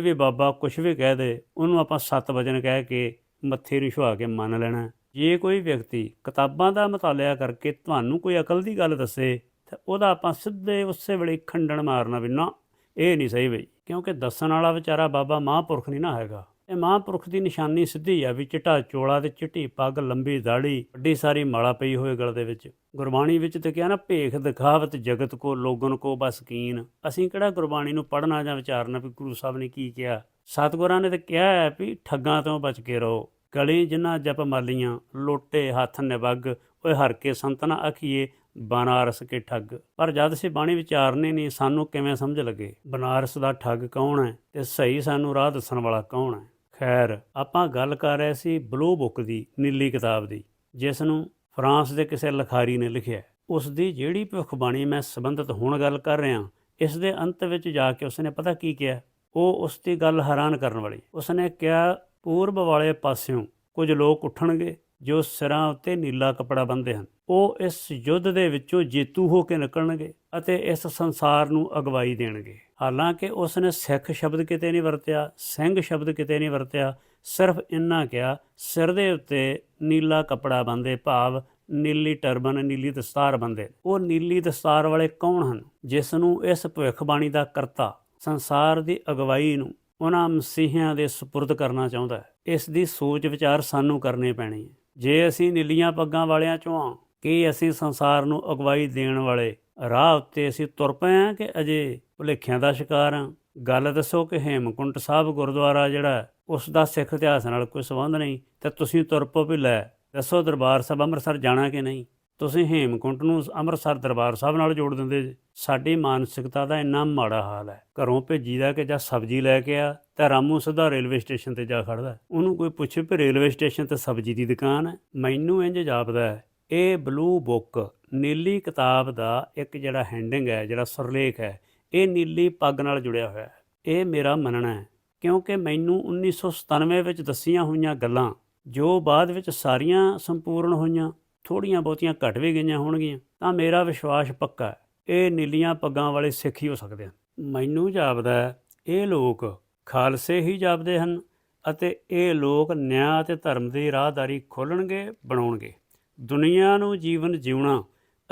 ਵੀ ਬਾਬਾ ਕੁਝ ਵੀ ਕਹਿ ਦੇ, ਉਹਨੂੰ ਆਪਾਂ ਸੱਤ ਵਜ਼ਨ ਕਹਿ ਕੇ ਮੱਥੇ ਨੂੰ ਛੁਆ ਕੇ ਮੰਨ ਲੈਣਾ। ਜੇ ਕੋਈ ਵਿਅਕਤੀ ਕਿਤਾਬਾਂ ਦਾ ਮਤਾਲਿਆ ਕਰਕੇ ਤੁਹਾਨੂੰ ਕੋਈ ਅਕਲ ਦੀ ਗੱਲ ਦੱਸੇ ਤਾਂ ਉਹਦਾ ਆਪਾਂ ਸਿੱਧੇ ਉਸੇ ਵੇਲੇ ਖੰਡਣ ਮਾਰਨਾ ਵੀ ਨਾ, ਇਹ ਨਹੀਂ ਸਹੀ ਬਈ। ਕਿਉਂਕਿ ਦੱਸਣ ਵਾਲਾ ਵਿਚਾਰਾ ਬਾਬਾ ਮਹਾਂਪੁਰਖ ਨਹੀਂ ਨਾ ਹੈਗਾ। ਇਹ ਮਹਾਂਪੁਰਖ ਦੀ ਨਿਸ਼ਾਨੀ ਸਿੱਧੀ ਆ ਵੀ ਚਿੱਟਾ ਚੋਲਾ ਤੇ ਚਿੱਟੀ ਪੱਗ, ਲੰਬੀ ਦਾੜੀ, ਵੱਡੀ ਸਾਰੀ ਮਾਲਾ ਪਈ ਹੋਏ ਗਲ ਦੇ ਵਿੱਚ। ਗੁਰਬਾਣੀ ਵਿੱਚ ਤੇ ਕਿਹਾ ਨਾ, ਭੇਖ ਦਿਖਾਵਤ ਜਗਤ ਕੋ, ਲੋਗਨ ਕੋ ਬਸਕੀਨ ਅਸੀਂ ਕਿਹੜਾ ਗੁਰਬਾਣੀ ਨੂੰ ਪੜ੍ਹਨਾ ਜਾਂ ਵਿਚਾਰਨਾ ਵੀ ਗੁਰੂ ਸਾਹਿਬ ਨੇ ਕੀ ਕਿਹਾ? ਸਤਿਗੁਰਾਂ ਨੇ ਤਾਂ ਕਿਹਾ ਹੈ ਵੀ ਠੱਗਾਂ ਤੋਂ ਬਚ ਕੇ ਰਹੋ। ਗਲੀ ਜਿਨ੍ਹਾਂ ਜਪ ਮਾਲੀਆਂ, ਲੋਟੇ ਹੱਥ ਨਿਵੱਗ, ਓਏ ਹਰ ਕੇ ਸੰਤਨਾ ਅਖੀਏ ਬਨਾਰਸ ਕੇ ਠੱਗ। ਪਰ ਜਦ ਅਸੀਂ ਬਾਣੀ ਵਿਚਾਰਨੇ ਨਹੀਂ ਸਾਨੂੰ ਕਿਵੇਂ ਸਮਝ ਲੱਗੇ? ਬਨਾਰਸ ਦਾ ਠੱਗ ਕੌਣ ਹੈ ਤੇ ਸਹੀ ਸਾਨੂੰ ਰਾਹ ਦੱਸਣ ਵਾਲਾ ਕੌਣ ਹੈ? ਖੈਰ, ਆਪਾਂ ਗੱਲ ਕਰ ਰਹੇ ਸੀ ਬਲੂ ਬੁੱਕ ਦੀ, ਨੀਲੀ ਕਿਤਾਬ ਦੀ, ਜਿਸ ਨੂੰ ਫਰਾਂਸ ਦੇ ਕਿਸੇ ਲਿਖਾਰੀ ਨੇ ਲਿਖਿਆ ਉਸ ਦੀ ਜਿਹੜੀ ਭਵਿੱਖਬਾਣੀ ਮੈਂ ਸੰਬੰਧਿਤ ਹੁਣ ਗੱਲ ਕਰ ਰਿਹਾ ਇਸ ਦੇ ਅੰਤ ਵਿੱਚ ਜਾ ਕੇ ਉਸਨੇ ਪਤਾ ਕੀ ਕਿਹਾ? ਉਹ ਉਸ ਦੀ ਗੱਲ ਹੈਰਾਨ ਕਰਨ ਵਾਲੀ। ਉਸਨੇ ਕਿਹਾ, ਪੂਰਬ ਵਾਲੇ ਪਾਸਿਓਂ ਕੁਝ ਲੋਕ ਉੱਠਣਗੇ ਜੋ ਸਿਰਾਂ ਉੱਤੇ ਨੀਲਾ ਕਪੜਾ ਬੰਨ੍ਹਦੇ ਹਨ। ਉਹ ਇਸ ਯੁੱਧ ਦੇ ਵਿੱਚੋਂ ਜੇਤੂ ਹੋ ਕੇ ਨਿਕਲਣਗੇ ਅਤੇ ਇਸ ਸੰਸਾਰ ਨੂੰ ਅਗਵਾਈ ਦੇਣਗੇ। ਹਾਲਾਂਕਿ ਉਸ ਨੇ ਸਿੱਖ ਸ਼ਬਦ ਕਿਤੇ ਨਹੀਂ ਵਰਤਿਆ, ਸਿੰਘ ਸ਼ਬਦ ਕਿਤੇ ਨਹੀਂ ਵਰਤਿਆ, ਸਿਰਫ ਇੰਨਾ ਕਿਹਾ, ਸਿਰ ਦੇ ਉੱਤੇ ਨੀਲਾ ਕਪੜਾ ਬੰਦੇ ਭਾਵ ਨੀਲੀ ਟਰਬਨ, ਨੀਲੀ ਦਸਤਾਰ ਬੰਦੇ ਉਹ ਨੀਲੀ ਦਸਤਾਰ ਵਾਲੇ ਕੌਣ ਹਨ? ਜਿਸ ਨੂੰ ਇਸ ਭਵਿੱਖਬਾਣੀ ਦਾ ਕਰਤਾ, ਸੰਸਾਰ ਦੀ ਅਗਵਾਈ ਨੂੰ ਉਹਨਾਂ ਮਸੀਹਿਆਂ ਦੇ ਸਪੁਰਦ ਕਰਨਾ ਚਾਹੁੰਦਾ ਹੈ। ਇਸ ਦੀ ਸੋਚ ਵਿਚਾਰ ਸਾਨੂੰ ਕਰਨੀ ਪੈਣੀ ਹੈ। ਜੇ ਅਸੀਂ ਨੀਲੀਆਂ ਪੱਗਾਂ ਵਾਲਿਆਂ ਚੋਂ ਹਾਂ ਕਿ ਅਸੀਂ ਸੰਸਾਰ ਨੂੰ ਅਗਵਾਈ ਦੇਣ ਵਾਲੇ? ਰਾਹ ਉੱਤੇ ਅਸੀਂ ਤੁਰ ਪਏ ਹਾਂ ਕਿ ਅਜੇ ਭੁਲੇਖਿਆਂ ਦਾ ਸ਼ਿਕਾਰ ਹਾਂ ਗੱਲ ਦੱਸੋ ਕਿ ਹੇਮਕੁੰਟ ਸਾਹਿਬ ਗੁਰਦੁਆਰਾ ਜਿਹੜਾ ਉਸ ਦਾ ਸਿੱਖ ਇਤਿਹਾਸ ਨਾਲ ਕੋਈ ਸੰਬੰਧ ਨਹੀਂ? ਤੇ ਤੁਸੀਂ ਤੁਰ ਪਓ ਵੀ ਲੈ, ਦੱਸੋ ਦਰਬਾਰ ਸਾਹਿਬ ਅੰਮ੍ਰਿਤਸਰ ਜਾਣਾ ਕਿ ਨਹੀਂ? ਤੁਸੀਂ ਹੇਮਕੁੰਟ ਨੂੰ ਅੰਮ੍ਰਿਤਸਰ ਦਰਬਾਰ ਸਾਹਿਬ ਨਾਲ ਜੋੜ ਦਿੰਦੇ ਜੀ। ਸਾਡੀ ਮਾਨਸਿਕਤਾ ਦਾ ਇੰਨਾ ਮਾੜਾ ਹਾਲ ਹੈ। ਘਰੋਂ ਭੇਜੀਦਾ ਕਿ ਜਾਂ ਸਬਜ਼ੀ ਲੈ ਕੇ ਆ, ਤਾਂ ਰਾਮੂ ਸਿੱਧਾ ਰੇਲਵੇ ਸਟੇਸ਼ਨ ਤੇ ਜਾ ਖੜਦਾ। ਉਹਨੂੰ ਕੋਈ ਪੁੱਛੇ ਵੀ ਰੇਲਵੇ ਸਟੇਸ਼ਨ ਤੇ ਸਬਜ਼ੀ ਦੀ ਦੁਕਾਨ ਹੈ? ਮੈਨੂੰ ਇੰਜ ਜਾਪਦਾ ਹੈ। ਇਹ ਬਲੂ ਬੁੱਕ, ਨੀਲੀ ਕਿਤਾਬ ਦਾ ਇੱਕ ਜਿਹੜਾ ਹੈਂਡਿੰਗ ਹੈ, ਜਿਹੜਾ ਸਰਲੇਖ ਹੈ, ਇਹ ਨੀਲੀ ਪੱਗ ਨਾਲ ਜੁੜਿਆ ਹੋਇਆ ਹੈ। ਇਹ ਮੇਰਾ ਮੰਨਣਾ ਹੈ। ਕਿਉਂਕਿ ਮੈਨੂੰ 1997 ਵਿੱਚ ਦੱਸੀਆਂ ਹੋਈਆਂ ਗੱਲਾਂ, ਜੋ ਬਾਅਦ ਵਿੱਚ ਸਾਰੀਆਂ ਸੰਪੂਰਨ ਹੋਈਆਂ। ਥੋੜੀਆਂ ਬਹੁਤੀਆਂ ਘਟ ਵੀ ਗਈਆਂ ਹੋਣਗੀਆਂ, ਤਾਂ ਮੇਰਾ ਵਿਸ਼ਵਾਸ ਪੱਕਾ ਹੈ, ਇਹ ਨੀਲੀਆਂ ਪੱਗਾਂ ਵਾਲੇ ਸਿੱਖ ਹੀ ਹੋ ਸਕਦੇ ਹਨ। ਮੈਨੂੰ ਜਾਪਦਾ ਇਹ ਲੋਕ ਖਾਲਸੇ ਹੀ ਜਾਪਦੇ ਹਨ ਅਤੇ ਇਹ ਲੋਕ ਨਿਆਂ ਅਤੇ ਧਰਮ ਦੀ ਰਾਹਦਾਰੀ ਖੋਲਣਗੇ ਬਣਾਉਣਗੇ। ਦੁਨੀਆ ਨੂੰ ਜੀਵਨ ਜਿਉਣਾ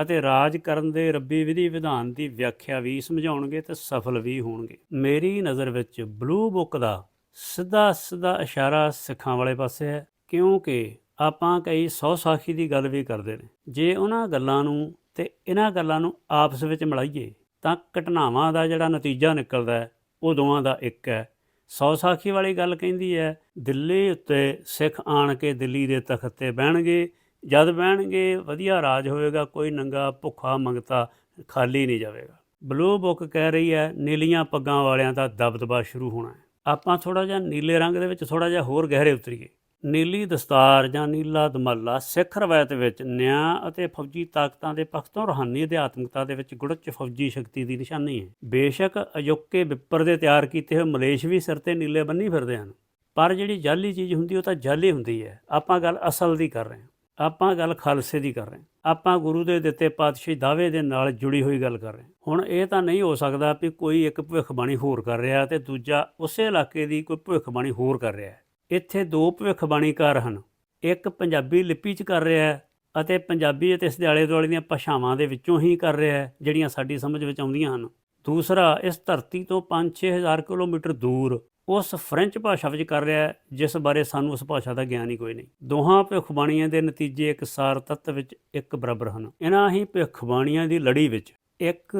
ਅਤੇ ਰਾਜ ਕਰਨ ਦੇ ਰੱਬੀ ਵਿਧੀ ਵਿਧਾਨ ਦੀ ਵਿਆਖਿਆ ਵੀ ਸਮਝਾਉਣਗੇ ਤੇ ਸਫਲ ਵੀ ਹੋਣਗੇ। ਮੇਰੀ ਨਜ਼ਰ ਵਿੱਚ ਬਲੂ ਬੁੱਕ ਦਾ ਸਿੱਧਾ ਸਿੱਧਾ ਇਸ਼ਾਰਾ ਸਿੱਖਾਂ ਵਾਲੇ ਪਾਸੇ ਹੈ, ਕਿਉਂਕਿ ਆਪਾਂ ਕਈ ਸੌ ਸਾਖੀ ਦੀ ਗੱਲ ਵੀ ਕਰਦੇ ਨੇ। ਜੇ ਉਹਨਾਂ ਗੱਲਾਂ ਨੂੰ ਤੇ ਇਹਨਾਂ ਗੱਲਾਂ ਨੂੰ ਆਪਸ ਵਿੱਚ ਮਿਲਾਈਏ, ਤਾਂ ਘਟਨਾਵਾਂ ਦਾ ਜਿਹੜਾ ਨਤੀਜਾ ਨਿਕਲਦਾ ਉਹ ਦੋਵਾਂ ਦਾ ਇੱਕ ਹੈ। ਸੌ ਸਾਖੀ ਵਾਲੀ ਗੱਲ ਕਹਿੰਦੀ ਹੈ, ਦਿੱਲੀ ਉੱਤੇ ਸਿੱਖ ਆਣ ਕੇ ਦਿੱਲੀ ਦੇ ਤਖਤ ਤੇ ਬਹਿਣਗੇ। ਜਦ ਬਹਿਣਗੇ, ਵਧੀਆ ਰਾਜ ਹੋਏਗਾ ਕੋਈ ਨੰਗਾ ਭੁੱਖਾ ਮੰਗਤਾ ਖਾਲੀ ਨਹੀਂ ਜਾਵੇਗਾ। ਬਲੂ ਬੁੱਕ ਕਹਿ ਰਹੀ ਹੈ, ਨੀਲੀਆਂ ਪੱਗਾਂ ਵਾਲਿਆਂ ਦਾ ਦਬਦਬਾ ਸ਼ੁਰੂ ਹੋਣਾ ਹੈ। ਆਪਾਂ ਥੋੜਾ ਜਿਹਾ ਨੀਲੇ ਰੰਗ ਦੇ ਵਿੱਚ ਥੋੜਾ ਜਿਹਾ ਹੋਰ ਗਹਿਰੇ ਉਤਰੀਏ। ਨੀਲੀ ਦਸਤਾਰ ਜਾਂ ਨੀਲਾ ਦਮਾਲਾ ਸਿੱਖ ਰਵਾਇਤ ਵਿੱਚ ਨਿਆਂ ਅਤੇ ਫੌਜੀ ਤਾਕਤਾਂ ਦੇ ਪੱਖ ਤੋਂ ਰੂਹਾਨੀ ਅਧਿਆਤਮਿਕਤਾ ਦੇ ਵਿੱਚ ਗੁੜਚ ਫੌਜੀ ਸ਼ਕਤੀ ਦੀ ਨਿਸ਼ਾਨੀ ਹੈ। ਬੇਸ਼ੱਕ ਅਜੋਕੇ ਵਿਪਰ ਦੇ ਤਿਆਰ ਕੀਤੇ ਹੋਏ ਮਲੇਸ਼ ਵੀ ਸਿਰ ਤੇ ਨੀਲੇ ਬੰਨੀ ਫਿਰਦੇ ਹਨ। ਪਰ ਜਿਹੜੀ ਜਾਲੀ ਚੀਜ਼ ਹੁੰਦੀ ਉਹ ਤਾਂ ਜਾਲੀ ਹੁੰਦੀ ਹੈ। ਆਪਾਂ ਗੱਲ ਅਸਲ ਦੀ ਕਰ ਰਹੇ ਹਾਂ। ਆਪਾਂ ਗੱਲ ਖਾਲਸੇ ਦੀ ਕਰ ਰਹੇ ਹਾਂ। ਆਪਾਂ ਗੁਰੂ ਦੇ ਦਿੱਤੇ ਪਾਤਸ਼ਾਹੀ ਦਾਅਵੇ ਦੇ ਨਾਲ ਜੁੜੀ ਹੋਈ ਗੱਲ ਕਰ ਰਹੇ ਹਾਂ। ਹੁਣ ਇਹ ਤਾਂ ਨਹੀਂ ਹੋ ਸਕਦਾ ਵੀ ਕੋਈ ਇੱਕ ਭਵਿੱਖਬਾਣੀ ਹੋਰ ਕਰ ਰਿਹਾ ਤੇ ਦੂਜਾ ਉਸੇ ਇਲਾਕੇ ਦੀ ਕੋਈ ਭਵਿੱਖਬਾਣੀ ਹੋਰ ਕਰ ਰਿਹਾ ਹੈ। ਇੱਥੇ ਦੋ ਭਵਿੱਖਬਾਣੀਕਾਰ ਹਨ। ਇੱਕ ਪੰਜਾਬੀ ਲਿਪੀ 'ਚ ਕਰ ਰਿਹਾ ਹੈ ਅਤੇ ਪੰਜਾਬੀ ਅਤੇ ਇਸ ਦੇ ਆਲੇ ਦੁਆਲੇ ਦੀਆਂ ਭਾਸ਼ਾਵਾਂ ਦੇ ਵਿੱਚੋਂ ਹੀ ਕਰ ਰਿਹਾ ਹੈ, ਜਿਹੜੀਆਂ ਸਾਡੀ ਸਮਝ ਵਿੱਚ ਆਉਂਦੀਆਂ ਹਨ। ਦੂਸਰਾ, ਇਸ ਧਰਤੀ ਤੋਂ 5-6 ਹਜ਼ਾਰ ਕਿਲੋਮੀਟਰ ਦੂਰ ਉਸ ਫ੍ਰੈਂਚ ਭਾਸ਼ਾ ਵਿੱਚ ਕਰ ਰਿਹਾ ਹੈ, ਜਿਸ ਬਾਰੇ ਸਾਨੂੰ ਉਸ ਭਾਸ਼ਾ ਦਾ ਗਿਆਨ ਹੀ ਕੋਈ ਨਹੀਂ। ਦੋਹਾਂ ਭਵਿੱਖਬਾਣੀਆਂ ਦੇ ਨਤੀਜੇ ਇੱਕ ਸਾਰ ਤੱਤ ਵਿੱਚ ਇੱਕ ਬਰਾਬਰ ਹਨ। ਇਹਨਾਂ ਹੀ ਭਵਿੱਖਬਾਣੀਆਂ ਦੀ ਲੜੀ ਵਿੱਚ ਇੱਕ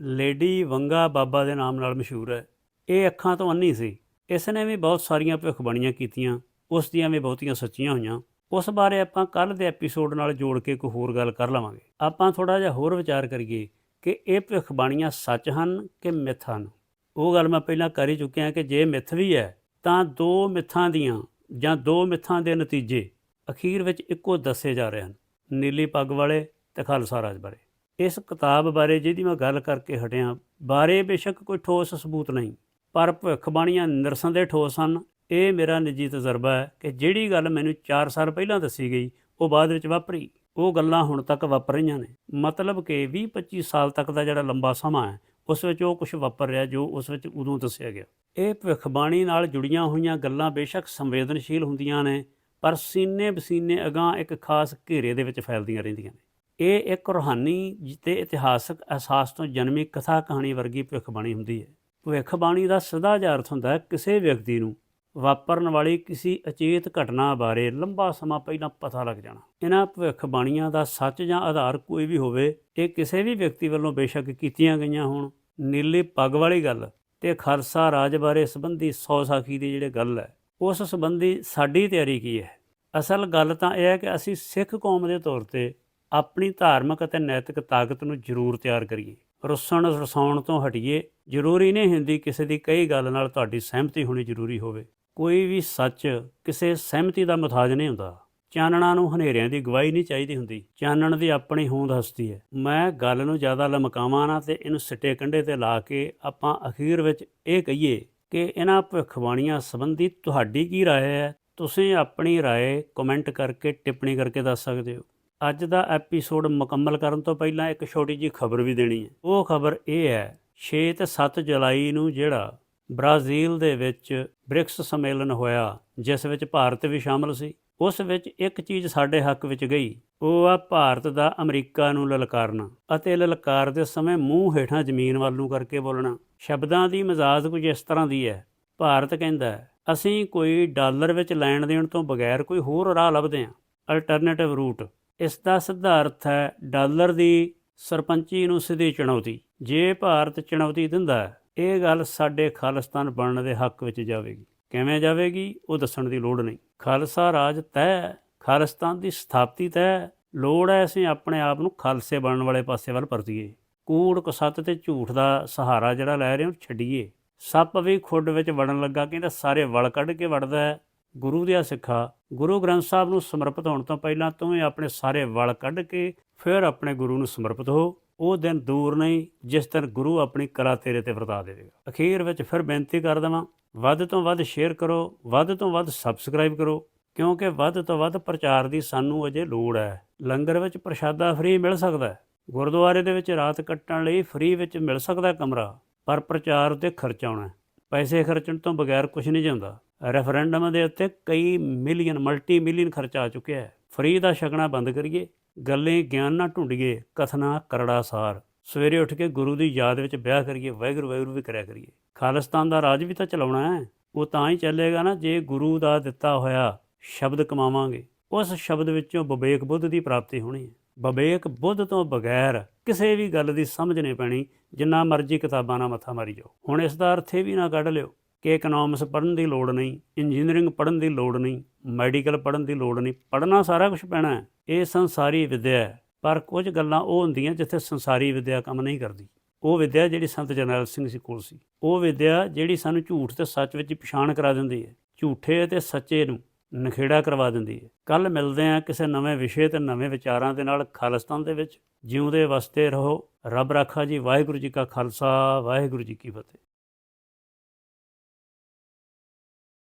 ਲੇਡੀ ਵੰਗਾ ਬਾਬਾ ਦੇ ਨਾਮ ਨਾਲ ਮਸ਼ਹੂਰ ਹੈ। ਇਹ ਅੱਖਾਂ ਤੋਂ ਅੰਨੀ ਸੀ। ਇਸ ਨੇ ਵੀ ਬਹੁਤ ਸਾਰੀਆਂ ਭਵਿੱਖਬਾਣੀਆਂ ਕੀਤੀਆਂ, ਉਸ ਦੀਆਂ ਵੀ ਬਹੁਤੀਆਂ ਸੱਚੀਆਂ ਹੋਈਆਂ। ਉਸ ਬਾਰੇ ਆਪਾਂ ਕੱਲ ਦੇ ਐਪੀਸੋਡ ਨਾਲ ਜੋੜ ਕੇ ਕੋਈ ਹੋਰ ਗੱਲ ਕਰ ਲਵਾਂਗੇ। ਆਪਾਂ ਥੋੜਾ ਜਿਹਾ ਹੋਰ ਵਿਚਾਰ ਕਰੀਏ ਕਿ ਇਹ ਭਵਿੱਖਬਾਣੀਆਂ ਸੱਚ ਹਨ ਕਿ ਮਿੱਥ ਹਨ। ਉਹ ਗੱਲ ਮੈਂ ਪਹਿਲਾਂ ਕਰ ਹੀ ਚੁੱਕਿਆ ਕਿ ਜੇ ਮਿੱਥ ਵੀ ਹੈ, ਤਾਂ ਦੋ ਮਿੱਥਾਂ ਦੀਆਂ ਜਾਂ ਦੋ ਮਿੱਥਾਂ ਦੇ ਨਤੀਜੇ ਅਖੀਰ ਵਿੱਚ ਇੱਕੋ ਦੱਸੇ ਜਾ ਰਹੇ ਹਨ, ਨੀਲੀ ਪੱਗ ਵਾਲੇ ਤੇ ਖਾਲਸਾ ਰਾਜ ਬਾਰੇ। ਇਸ ਕਿਤਾਬ ਬਾਰੇ ਜਿਹਦੀ ਮੈਂ ਗੱਲ ਕਰਕੇ ਹਟਿਆ, ਬਾਰੇ ਬੇਸ਼ੱਕ ਕੋਈ ਠੋਸ ਸਬੂਤ ਨਹੀਂ। ਪਰ ਭਵਿੱਖਬਾਣੀਆਂ ਨਿਰਸੰਦੇਹ ਠੋਸ ਹਨ। ਇਹ ਮੇਰਾ ਨਿੱਜੀ ਤਜਰਬਾ ਹੈ ਕਿ ਜਿਹੜੀ ਗੱਲ ਮੈਨੂੰ 4 ਸਾਲ ਪਹਿਲਾਂ ਦੱਸੀ ਗਈ, ਉਹ ਬਾਅਦ ਵਿੱਚ ਵਾਪਰੀ। ਉਹ ਗੱਲਾਂ ਹੁਣ ਤੱਕ ਵਾਪਰ ਰਹੀਆਂ ਨੇ। ਮਤਲਬ ਕਿ 20 25 ਸਾਲ ਤੱਕ ਦਾ ਜਿਹੜਾ ਲੰਬਾ ਸਮਾਂ ਹੈ, ਉਸ ਵਿੱਚ ਉਹ ਕੁਝ ਵਾਪਰ ਰਿਹਾ ਜੋ ਉਸ ਵਿੱਚ ਉਦੋਂ ਦੱਸਿਆ ਗਿਆ। ਇਹ ਭਵਿੱਖਬਾਣੀ ਨਾਲ ਜੁੜੀਆਂ ਹੋਈਆਂ ਗੱਲਾਂ ਬੇਸ਼ੱਕ ਸੰਵੇਦਨਸ਼ੀਲ ਹੁੰਦੀਆਂ ਨੇ, ਪਰ ਸੀਨੇ ਬਸੀਨੇ ਅਗਾਂਹ ਇੱਕ ਖਾਸ ਘੇਰੇ ਦੇ ਵਿੱਚ ਫੈਲਦੀਆਂ ਰਹਿੰਦੀਆਂ ਨੇ। ਇਹ ਇੱਕ ਰੂਹਾਨੀ ਤੇ ਇਤਿਹਾਸਕ ਅਹਿਸਾਸ ਤੋਂ ਜਨਮੀ ਕਥਾ ਕਹਾਣੀ ਵਰਗੀ ਭਵਿੱਖਬਾਣੀ ਹੁੰਦੀ ਹੈ। ਭਵਿੱਖਬਾਣੀ ਦਾ ਸਦਾ ਜਿਹਾ ਅਰਥ ਹੁੰਦਾ ਹੈ ਕਿਸੇ ਵਿਅਕਤੀ ਨੂੰ ਵਾਪਰਨ ਵਾਲੀ ਕਿਸੇ ਅਚੇਤ ਘਟਨਾ ਬਾਰੇ ਲੰਬਾ ਸਮਾਂ ਪਹਿਲਾਂ ਪਤਾ ਲੱਗ ਜਾਣਾ। ਇਹਨਾਂ ਭਵਿੱਖਬਾਣੀਆਂ ਦਾ ਸੱਚ ਜਾਂ ਆਧਾਰ ਕੋਈ ਵੀ ਹੋਵੇ, ਇਹ ਕਿਸੇ ਵੀ ਵਿਅਕਤੀ ਵੱਲੋਂ ਬੇਸ਼ੱਕ ਕੀਤੀਆਂ ਗਈਆਂ ਹੋਣ। ਨੀਲੀ ਪੱਗ ਵਾਲੀ ਗੱਲ ਤੇ ਖਾਲਸਾ ਰਾਜ ਬਾਰੇ ਸੰਬੰਧੀ ਸੌ ਸਾਖੀ ਦੀ ਜਿਹੜੇ ਗੱਲ ਹੈ, ਉਸ ਸੰਬੰਧੀ ਸਾਡੀ ਤਿਆਰੀ ਕੀ ਹੈ? ਅਸਲ ਗੱਲ ਤਾਂ ਇਹ ਹੈ ਕਿ ਅਸੀਂ ਸਿੱਖ ਕੌਮ ਦੇ ਤੌਰ ਤੇ ਆਪਣੀ ਧਾਰਮਿਕ ਅਤੇ ਨੈਤਿਕ ਤਾਕਤ ਨੂੰ ਜ਼ਰੂਰ ਤਿਆਰ ਕਰੀਏ। ਰੁੱਸਣ ਰਸਾਉਣ ਤੋਂ ਹਟੀਏ ਜ਼ਰੂਰੀ ਨਹੀਂ ਹੁੰਦੀ ਕਿਸੇ ਦੀ ਕਈ ਗੱਲ ਨਾਲ ਤੁਹਾਡੀ ਸਹਿਮਤੀ ਹੋਣੀ ਜ਼ਰੂਰੀ ਹੋਵੇ ਕੋਈ ਵੀ ਸੱਚ ਕਿਸੇ ਸਹਿਮਤੀ ਦਾ ਮੁਤਾਜ ਨਹੀਂ ਹੁੰਦਾ ਚਾਨਣਾ ਨੂੰ ਹਨੇਰਿਆਂ ਦੀ ਗਵਾਹੀ ਨਹੀਂ ਚਾਹੀਦੀ ਹੁੰਦੀ ਚਾਨਣ ਦੀ ਆਪਣੀ ਹੋਂਦ ਹਸਤੀ ਹੈ ਮੈਂ ਗੱਲ ਨੂੰ ਜ਼ਿਆਦਾ ਲਮਕਾਵਾਂ ਨਾ ਤੇ ਇਹਨੂੰ ਸਿੱਟੇ ਕੰਢੇ ਤੇ ਲਾ ਕੇ ਆਪਾਂ ਅਖੀਰ ਵਿੱਚ ਇਹ ਕਹੀਏ ਕਿ ਇਹਨਾਂ ਭਵਿੱਖਬਾਣੀਆਂ ਸੰਬੰਧੀ ਤੁਹਾਡੀ ਕੀ رائے ਹੈ ਤੁਸੀਂ ਆਪਣੀ رائے ਕਮੈਂਟ ਕਰਕੇ ਟਿੱਪਣੀ ਕਰਕੇ ਦੱਸ ਸਕਦੇ ਹੋ ਅੱਜ ਦਾ ਐਪੀਸੋਡ ਮੁਕੰਮਲ ਕਰਨ ਤੋਂ ਪਹਿਲਾਂ ਇੱਕ ਛੋਟੀ ਜੀ ਖਬਰ ਵੀ ਦੇਣੀ ਹੈ। ਉਹ ਖਬਰ ਇਹ ਹੈ 6 ਤੇ 7 ਜੁਲਾਈ ਨੂੰ ਜਿਹੜਾ ਬ੍ਰਾਜ਼ੀਲ ਦੇ ਵਿੱਚ ਬ੍ਰਿਕਸ ਸੰਮੇਲਨ ਹੋਇਆ, ਜਿਸ ਵਿੱਚ ਭਾਰਤ ਵੀ ਸ਼ਾਮਲ ਸੀ, ਉਸ ਵਿੱਚ ਇੱਕ ਚੀਜ਼ ਸਾਡੇ ਹੱਕ ਵਿੱਚ ਗਈ, ਉਹ ਆ ਭਾਰਤ ਦਾ ਅਮਰੀਕਾ ਨੂੰ ਲਲਕਾਰਨਾ ਅਤੇ ਲਲਕਾਰ ਦੇ ਸਮੇਂ ਮੂੰਹ ਹੇਠਾਂ ਜ਼ਮੀਨ ਵੱਲ ਨੂੰ ਕਰਕੇ ਬੋਲਣਾ। ਸ਼ਬਦਾਂ ਦੀ ਮਜ਼ਾਜ ਕੁਝ ਇਸ ਤਰ੍ਹਾਂ ਦੀ ਹੈ, ਭਾਰਤ ਕਹਿੰਦਾ ਅਸੀਂ ਕੋਈ ਡਾਲਰ ਵਿੱਚ ਲੈਣ ਦੇਣ ਤੋਂ ਬਗੈਰ ਕੋਈ ਹੋਰ ਰਾਹ ਲੱਭਦੇ ਹਾਂ। ਅਲਟਰਨੇਟਿਵ ਰੂਟ ਇਸ ਦਾ ਸਿੱਧਾ ਅਰਥ ਹੈ ਡਾਲਰ ਦੀ ਸਰਪੰਚੀ ਨੂੰ ਸਿੱਧੀ ਚੁਣੌਤੀ। ਜੇ ਭਾਰਤ ਚੁਣੌਤੀ ਦਿੰਦਾ ਇਹ ਗੱਲ ਸਾਡੇ ਖਾਲਿਸਤਾਨ ਬਣਨ ਦੇ ਹੱਕ ਵਿੱਚ ਜਾਵੇਗੀ। ਕਿਵੇਂ ਜਾਵੇਗੀ, ਉਹ ਦੱਸਣ ਦੀ ਲੋੜ ਨਹੀਂ। ਖਾਲਸਾ ਰਾਜ ਤੈ ਖਾਲਿਸਤਾਨ ਦੀ ਸਥਾਪਤੀ ਤੈ ਲੋੜ ਹੈ ਅਸੀਂ ਆਪਣੇ ਆਪ ਨੂੰ ਖਾਲਸੇ ਬਣਨ ਵਾਲੇ ਪਾਸੇ ਵੱਲ ਪਰਤੀਏ। ਕੂੜ ਕਸੱਤ ਤੇ ਝੂਠ ਦਾ ਸਹਾਰਾ ਜਿਹੜਾ ਲੈ ਰਹੇ ਹੋ, ਛੱਡੀਏ। ਸੱਪ ਵੀ ਖੁੱਡ ਵਿੱਚ ਵੜਨ ਲੱਗਾ, ਕਹਿੰਦਾ ਸਾਰੇ ਵਲ ਕੱਢ ਕੇ ਵੜਦਾ ਹੈ। ਗੁਰੂ ਦੀਆਂ ਸਿੱਖਾ, ਗੁਰੂ ਗ੍ਰੰਥ ਸਾਹਿਬ ਨੂੰ ਸਮਰਪਿਤ ਹੋਣ ਤੋਂ ਪਹਿਲਾਂ ਤੂੰ ਆਪਣੇ ਸਾਰੇ ਵਲ ਕੱਢ ਕੇ ਫਿਰ ਆਪਣੇ ਗੁਰੂ ਨੂੰ ਸਮਰਪਿਤ ਹੋ। ਉਹ ਦਿਨ ਦੂਰ ਨਹੀਂ, ਜਿਸ ਦਿਨ ਗੁਰੂ ਆਪਣੀ ਕਲਾ ਤੇਰੇ ਤੇ ਵਰਤਾ ਦੇਵੇਗਾ। ਅਖੀਰ ਵਿੱਚ ਫਿਰ ਬੇਨਤੀ ਕਰ ਦਵਾਂ, ਵੱਧ ਤੋਂ ਵੱਧ ਸ਼ੇਅਰ ਕਰੋ, ਵੱਧ ਤੋਂ ਵੱਧ ਸਬਸਕ੍ਰਾਈਬ ਕਰੋ, ਕਿਉਂਕਿ ਵੱਧ ਤੋਂ ਵੱਧ ਪ੍ਰਚਾਰ ਦੀ ਸਾਨੂੰ ਅਜੇ ਲੋੜ ਹੈ। ਲੰਗਰ ਵਿੱਚ ਪ੍ਰਸ਼ਾਦਾ ਫ੍ਰੀ ਮਿਲ ਸਕਦਾ ਹੈ, ਗੁਰਦੁਆਰੇ ਦੇ ਵਿੱਚ ਰਾਤ ਕੱਟਣ ਲਈ ਫ੍ਰੀ ਵਿੱਚ ਮਿਲ ਸਕਦਾ ਕਮਰਾ, ਪਰ ਪ੍ਰਚਾਰ ਉੱਤੇ ਖਰਚ ਆਉਣਾ ਪੈਸੇ ਖਰਚਣ ਤੋਂ ਬਗੈਰ ਕੁਝ ਨਹੀਂ ਜਾਂਦਾ। ਰੈਫਰੈਂਡਮ ਦੇ ਉੱਤੇ ਕਈ ਮਿਲੀਅਨ ਮਲਟੀ ਮਿਲੀਅਨ ਖਰਚਾ ਆ ਚੁੱਕਿਆ ਹੈ। ਫਰੀ ਦਾ ਛਕਣਾ ਬੰਦ ਕਰੀਏ, ਗੱਲੇ ਗਿਆਨ ਨਾ ਢੂੰਡੀਏ ਕਥਨਾ, ਕਰੜਾ, ਸਾਰ। ਸਵੇਰੇ ਉੱਠ ਕੇ ਗੁਰੂ ਦੀ ਯਾਦ ਵਿੱਚ ਵਿਆਹ ਕਰੀਏ, ਵਾਹਿਗੁਰੂ ਵਾਹਿਗੁਰੂ ਵੀ ਕਰਿਆ ਕਰੀਏ। ਖਾਲਿਸਤਾਨ ਦਾ ਰਾਜ ਵੀ ਤਾਂ ਚਲਾਉਣਾ ਹੈ। ਉਹ ਤਾਂ ਹੀ ਚੱਲੇਗਾ ਨਾ ਜੇ ਗੁਰੂ ਦਾ ਦਿੱਤਾ ਹੋਇਆ ਸ਼ਬਦ ਕਮਾਵਾਂਗੇ। ਉਸ ਸ਼ਬਦ ਵਿੱਚੋਂ ਵਿਵੇਕ ਬੁੱਧ ਦੀ ਪ੍ਰਾਪਤੀ ਹੋਣੀ ਹੈ। ਵਿਵੇਕ ਬੁੱਧ ਤੋਂ ਬਗੈਰ ਕਿਸੇ ਵੀ ਗੱਲ ਦੀ ਸਮਝ ਨਹੀਂ ਪੈਣੀ। ਜਿੰਨਾ ਮਰਜ਼ੀ ਕਿਤਾਬਾਂ ਨਾਲ ਮੱਥਾ ਮਾਰੀ ਜਾਓ। ਹੁਣ ਇਸ ਦਾ ਅਰਥ ਇਹ ਵੀ ਨਾ ਕੱਢ ਲਿਓ ਕਿ ਇਕਨੋਮਿਕਸ ਪੜ੍ਹਨ ਦੀ ਲੋੜ ਨਹੀਂ ਇੰਜੀਨੀਅਰਿੰਗ ਪੜ੍ਹਨ ਦੀ ਲੋੜ ਨਹੀਂ ਮੈਡੀਕਲ ਪੜ੍ਹਨ ਦੀ ਲੋੜ ਨਹੀਂ, ਪੜ੍ਹਨਾ ਸਾਰਾ ਕੁਝ ਪੈਣਾ ਹੈ, ਇਹ ਸੰਸਾਰੀ ਵਿਦਿਆ ਹੈ। ਪਰ ਕੁਝ ਗੱਲਾਂ ਉਹ ਹੁੰਦੀਆਂ ਜਿੱਥੇ ਸੰਸਾਰੀ ਵਿਦਿਆ ਕੰਮ ਨਹੀਂ ਕਰਦੀ। ਉਹ ਵਿਦਿਆ ਜਿਹੜੀ ਸੰਤ ਜਰਨੈਲ ਸਿੰਘ ਜੀ ਕੋਲ ਸੀ। ਉਹ ਵਿਦਿਆ ਜਿਹੜੀ ਸਾਨੂੰ ਝੂਠ ਤੇ ਸੱਚ ਵਿੱਚ ਪਛਾਣ ਕਰਾ ਦਿੰਦੀ ਹੈ। ਝੂਠੇ ਤੇ ਸੱਚੇ ਨੂੰ ਨਖੇੜਾ ਕਰਵਾ ਦਿੰਦੀ ਹੈ। ਕੱਲ ਮਿਲਦੇ ਹਾਂ ਕਿਸੇ ਨਵੇਂ ਵਿਸ਼ੇ ਤੇ ਨਵੇਂ ਵਿਚਾਰਾਂ ਦੇ ਨਾਲ ਖਾਲਿਸਤਾਨ ਦੇ ਵਿੱਚ। ਜਿਉਂਦੇ ਵਸਦੇ ਰਹੋ। ਰੱਬ ਰਾਖਾ ਜੀ, ਵਾਹਿਗੁਰੂ ਜੀ ਕਾ ਖਾਲਸਾ, ਵਾਹਿਗੁਰੂ ਜੀ ਕੀ ਫਤਿਹ।